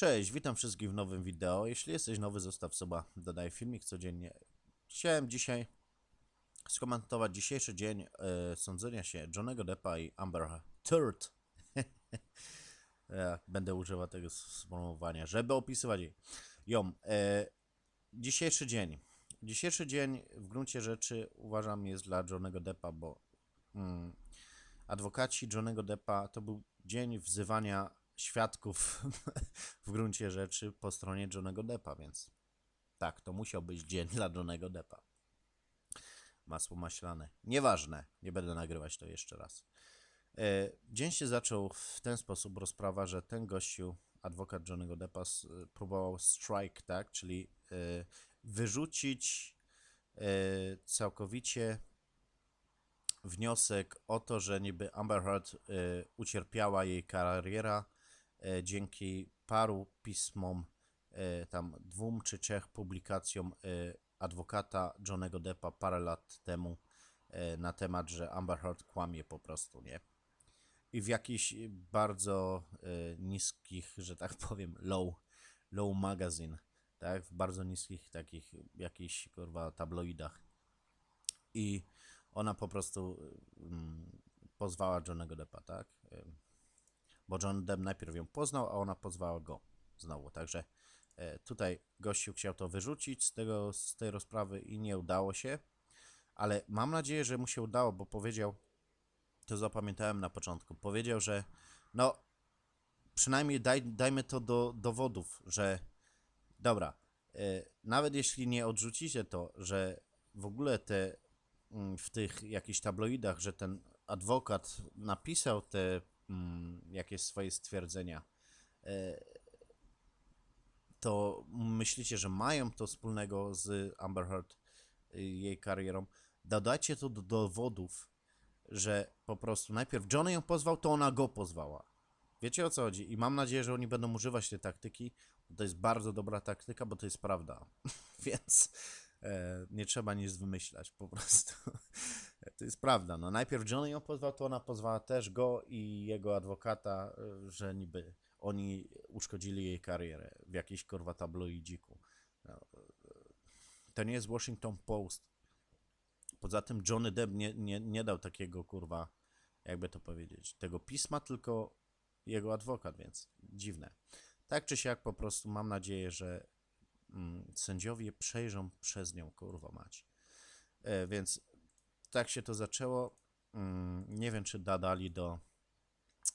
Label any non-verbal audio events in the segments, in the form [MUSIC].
Cześć, witam wszystkich w nowym wideo. Jeśli jesteś nowy, zostaw suba, dodaj filmik codziennie. Chciałem dzisiaj skomentować dzisiejszy dzień e, sądzenia się Johnego Deppa i Amber Heard. [LAUGHS] Ja Będę używał tego sformułowania, żeby opisywać jej. Ją. E, dzisiejszy dzień. Dzisiejszy dzień w gruncie rzeczy uważam jest dla Johnego Deppa, bo mm, adwokaci Johnego Deppa to był dzień wzywania świadków [LAUGHS] w gruncie rzeczy po stronie Johnego Deppa, więc tak, to musiał być dzień dla Johnego Deppa. Masło maślane. Nieważne, nie będę nagrywać to jeszcze raz. E, Dzień się zaczął w ten sposób rozprawa, że ten gościu, adwokat Johnego Deppa, próbował strike, tak, czyli e, wyrzucić e, całkowicie wniosek o to, że niby Amber Heard ucierpiała jej kariera dzięki paru pismom, e, tam dwóm czy trzech publikacjom e, adwokata Johnego Deppa parę lat temu e, na temat, że Amber Heard kłamie po prostu, nie? I w jakichś bardzo e, niskich, że tak [LAUGHS] powiem, low, low magazine, tak? W bardzo niskich takich jakichś kurwa tabloidach. I ona po prostu mm, pozwała Johnego Deppa, tak? Bo John Depp najpierw ją poznał, a ona pozwała go znowu. Także e, tutaj gościu chciał to wyrzucić z, tego, z tej rozprawy i nie udało się. Ale mam nadzieję, że mu się udało, bo powiedział, to zapamiętałem na początku, powiedział, że no przynajmniej daj, dajmy to do dowodów, że dobra, e, nawet jeśli nie odrzucicie to, że w ogóle te mm, w tych jakichś tabloidach, że ten adwokat napisał te jakieś swoje stwierdzenia, e, to myślicie, że mają to wspólnego z Amber Heard, y, jej karierą, dodajcie to do dowodów, że po prostu najpierw Johnny ją pozwał, to ona go pozwała. Wiecie o co chodzi? I mam nadzieję, że oni będą używać tej taktyki. To jest bardzo dobra taktyka, bo to jest prawda. [LAUGHS] Więc e, nie trzeba nic wymyślać, po prostu. To jest prawda. No, najpierw Johnny ją pozwał, to ona pozwała też go i jego adwokata, e, że niby oni uszkodzili jej karierę w jakiejś kurwa tabloidziku. No, e, to nie jest Washington Post. Poza tym Johnny Depp nie, nie, nie dał takiego kurwa, jakby to powiedzieć, tego pisma, tylko jego adwokat, więc dziwne. Tak czy siak po prostu mam nadzieję, że mm, sędziowie przejrzą przez nią, kurwa mać. E, więc tak się to zaczęło. Mm, nie wiem, czy dodali do,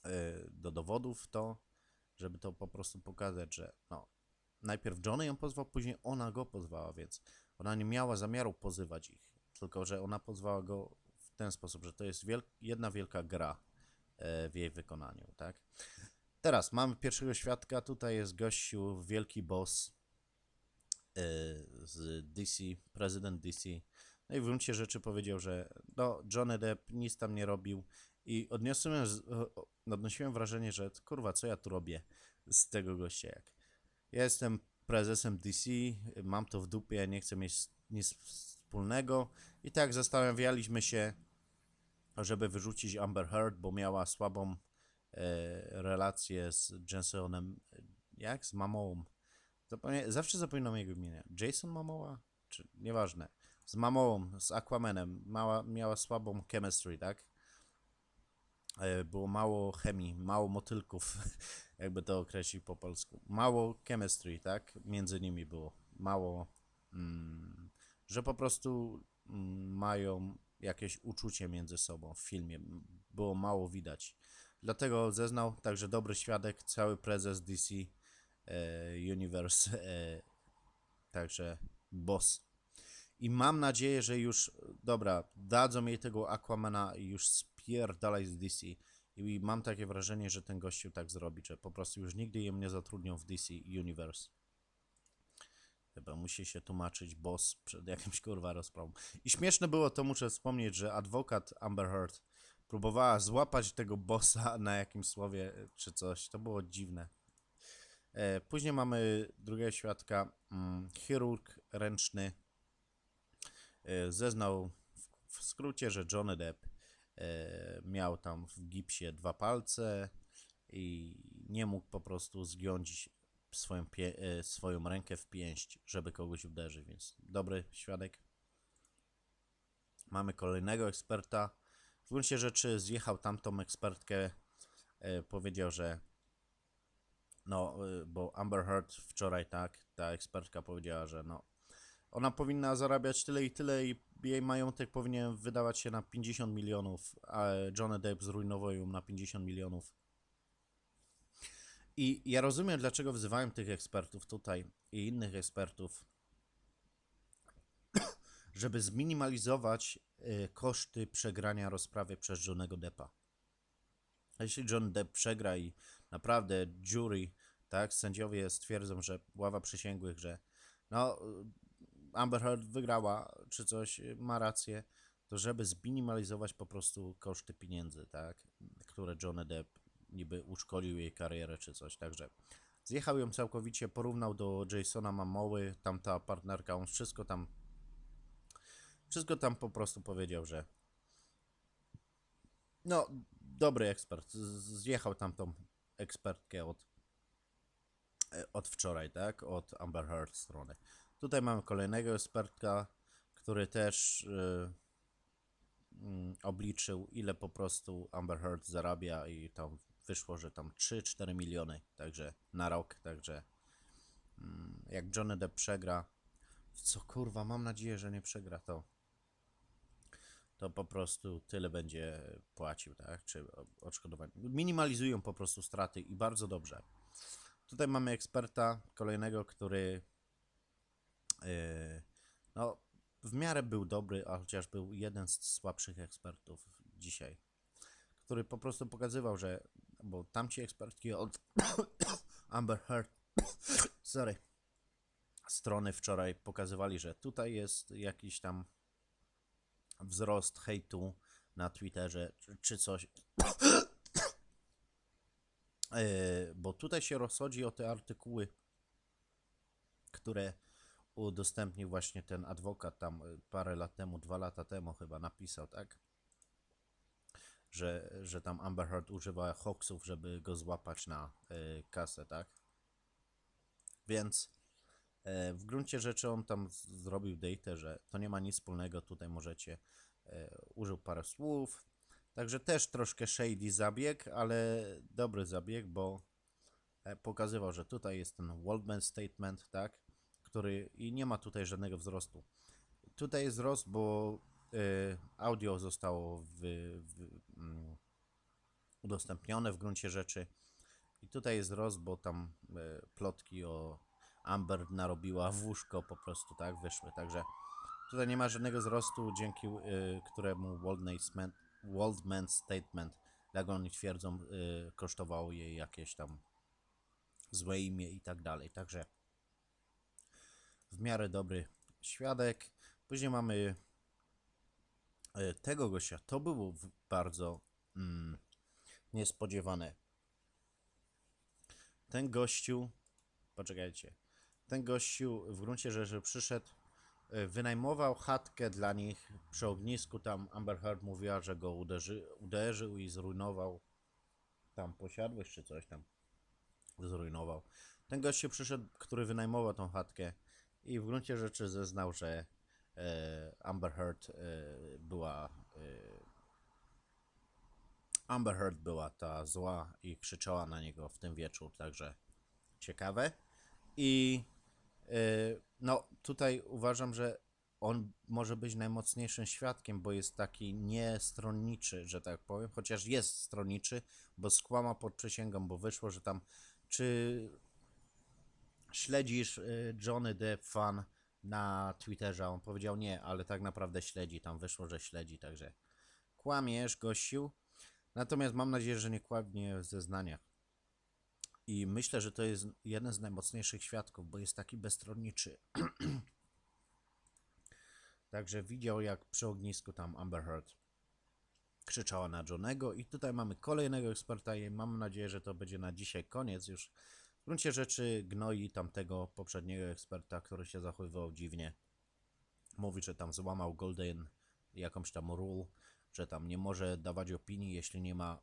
e, do dowodów to, żeby to po prostu pokazać, że no, najpierw Johnny ją pozwał, później ona go pozwała, więc ona nie miała zamiaru pozywać ich, tylko że ona pozwała go w ten sposób, że to jest jedna wielka gra e, w jej wykonaniu, tak? Teraz mamy pierwszego świadka, tutaj jest gościu, wielki boss e, z DC, prezydent DC. No i w gruncie rzeczy powiedział, że no, Johnny Depp nic tam nie robił i odniosłem, odnosiłem wrażenie, że kurwa, co ja tu robię z tego gościa jak. Ja jestem prezesem DC, mam to w dupie, nie chcę mieć nic wspólnego i tak zastanawialiśmy się, żeby wyrzucić Amber Heard, bo miała słabą e, relację z Jensonem, jak? Z Mamołą. Zawsze zapominam jego imienia. Jason Mamoła? Czy nieważne. Z Mamołą, z Aquamanem. Mała, miała słabą chemistry, tak? E, Było mało chemii, mało motylków, [LAUGHS] jakby to określić po polsku. Mało chemistry, tak? Między nimi było. Mało, mm, że po prostu mm, mają jakieś uczucie między sobą w filmie. Było mało widać. Dlatego zeznał także dobry świadek, cały prezes DC e, Universe, e, także boss. I mam nadzieję, że już, dobra, dadzą jej tego Aquamana i już spierdalaj z DC. I mam takie wrażenie, że ten gościu tak zrobi, że po prostu już nigdy ją nie zatrudnią w DC Universe. Chyba musi się tłumaczyć boss przed jakimś kurwa rozprawą. I śmieszne było to, muszę wspomnieć, że adwokat Amber Heard próbowała złapać tego bossa na jakimś słowie czy coś. To było dziwne. E, Później mamy drugiego świadka, mm, chirurg ręczny. E, Zeznał w- skrócie, że Johnny Depp e, miał tam w gipsie dwa palce i nie mógł po prostu zgiąć swoją, e, swoją rękę w pięść, żeby kogoś uderzyć, więc dobry świadek. Mamy kolejnego eksperta. W gruncie rzeczy zjechał tamtą ekspertkę, powiedział, że no, bo Amber Heard wczoraj tak, ta ekspertka powiedziała, że no, ona powinna zarabiać tyle i tyle i jej majątek powinien wydawać się na 50 milionów, a Johnny Depp zrujnował ją na 50 milionów. I ja rozumiem, dlaczego wzywałem tych ekspertów tutaj i innych ekspertów, [COUGHS] żeby zminimalizować y, koszty przegrania rozprawy przez Johnego Deppa. Jeśli John Depp przegra i naprawdę jury, tak, sędziowie stwierdzą, że ława przysięgłych, że no, Amber Heard wygrała, czy coś, y, ma rację, to żeby zminimalizować po prostu koszty pieniędzy, tak, które Johnny Depp niby uszkolił jej karierę, czy coś, także zjechał ją całkowicie, porównał do Jasona Mamoły, tamta partnerka, on wszystko tam, wszystko tam po prostu powiedział, że no, dobry ekspert, zjechał tamtą ekspertkę od, e, od wczoraj, tak, od Amber Heard strony. Tutaj mamy kolejnego ekspertka, który też y, mm, obliczył, ile po prostu Amber Heard zarabia i tam wyszło, że tam 3-4 miliony, także na rok, także mm, jak Johnny Depp przegra, co kurwa, mam nadzieję, że nie przegra to, to po prostu tyle będzie płacił, tak, czy odszkodowanie. Minimalizują po prostu straty i bardzo dobrze. Tutaj mamy eksperta kolejnego, który no, w miarę był dobry, a chociaż był jeden z słabszych ekspertów dzisiaj, który po prostu pokazywał, że, bo tamci ekspertki od [COUGHS] Amber Heard, [COUGHS] sorry, strony wczoraj pokazywali, że tutaj jest jakiś tam wzrost hejtu na Twitterze, czy, czy coś. [COUGHS] Yy, bo tutaj się rozchodzi o te artykuły, które udostępnił właśnie ten adwokat tam y, parę lat temu, dwa lata temu chyba napisał, tak? Że, że tam Amber Heard używa hoaxów, żeby go złapać na y, kasę, tak? Więc e, w gruncie rzeczy on tam zrobił date, że to nie ma nic wspólnego, tutaj możecie, e, użył parę słów, także też troszkę shady zabieg, ale dobry zabieg, bo e, pokazywał, że tutaj jest ten Waldman Statement, tak? Który i nie ma tutaj żadnego wzrostu. Tutaj jest wzrost, bo y, audio zostało w, w, mm, udostępnione w gruncie rzeczy. I tutaj jest wzrost, bo tam y, plotki o Amber narobiła w łóżko po prostu, tak, wyszły. Także tutaj nie ma żadnego wzrostu, dzięki y, któremu Waldman, Statement, jak oni twierdzą, kosztowało jej jakieś tam złe imię i tak dalej. Także w miarę dobry świadek. Później mamy e, tego gościa. To było bardzo mm, niespodziewane. Ten gościu, poczekajcie, ten gościu w gruncie rzeczy przyszedł, e, wynajmował chatkę dla nich przy ognisku. Tam Amber Heard mówiła, że go uderzy, uderzył i zrujnował tam posiadłość czy coś tam zrujnował. Ten gościu przyszedł, który wynajmował tą chatkę i w gruncie rzeczy zeznał, że e, Amber Heard e, była e, Amber Heard była ta zła i krzyczała na niego w tym wieczór, także ciekawe. I no tutaj uważam, że on może być najmocniejszym świadkiem, bo jest taki niestronniczy, że tak powiem, chociaż jest stronniczy, bo skłamał pod przysięgą, bo wyszło, że tam czy śledzisz y, Johnny Depp fan na Twitterze? On powiedział nie, ale tak naprawdę śledzi. Tam wyszło, że śledzi, także kłamiesz, gościu. Natomiast mam nadzieję, że nie kłamie w zeznaniach. I myślę, że to jest jeden z najmocniejszych świadków, bo jest taki bezstronniczy. [CLEARS THROAT] Także widział, jak przy ognisku tam Amber Heard krzyczała na Johnego. I tutaj mamy kolejnego eksperta i mam nadzieję, że to będzie na dzisiaj koniec już. W gruncie rzeczy gnoi tamtego poprzedniego eksperta, który się zachowywał dziwnie. Mówi, że tam złamał Golden jakąś tam rule, że tam nie może dawać opinii, jeśli nie ma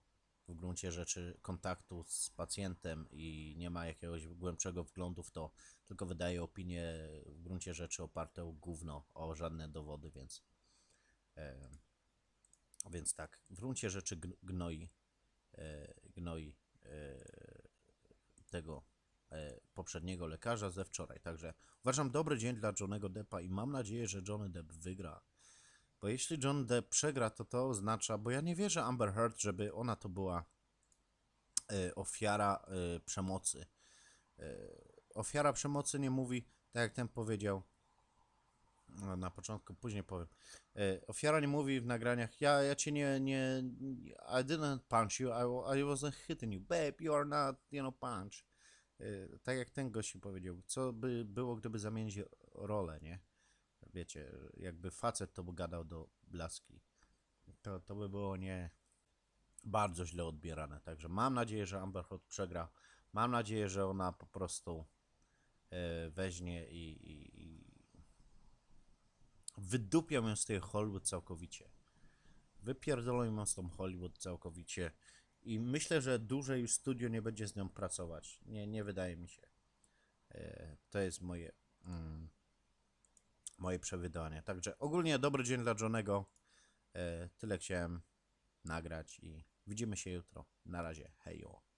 w gruncie rzeczy kontaktu z pacjentem i nie ma jakiegoś głębszego wglądu w to, tylko wydaje opinie w gruncie rzeczy oparte o gówno, o żadne dowody, więc e, więc tak, w gruncie rzeczy gn- gnoi e, gnoi e, tego poprzedniego lekarza ze wczoraj. Także uważam dobry dzień dla Johnego Deppa i mam nadzieję, że Johnny Depp wygra. Bo jeśli John Depp przegra, to to oznacza, bo ja nie wierzę Amber Heard, żeby ona to była e, ofiara e, przemocy. E, ofiara przemocy nie mówi, tak jak ten powiedział, no, na początku, później powiem. E, ofiara nie mówi w nagraniach, ja, ja cię nie, nie, I didn't punch you, I, I wasn't hitting you, babe, you are not, you know, punch. E, tak jak ten gościu powiedział, co by było, gdyby zamienić rolę, nie? Wiecie, jakby facet to by gadał do blaski, to, to by było nie bardzo źle odbierane. Także mam nadzieję, że Amber Heard przegra. Mam nadzieję, że ona po prostu e, weźmie i, i, i wydupią ją z tej Hollywood całkowicie. Wypierdolą ją z tą Hollywood całkowicie. I myślę, że dłużej już studio nie będzie z nią pracować. Nie, nie wydaje mi się. E, to jest moje, mm, moje przewidywanie. Także ogólnie dobry dzień dla Johnego. E, tyle chciałem nagrać i widzimy się jutro. Na razie. Hejo.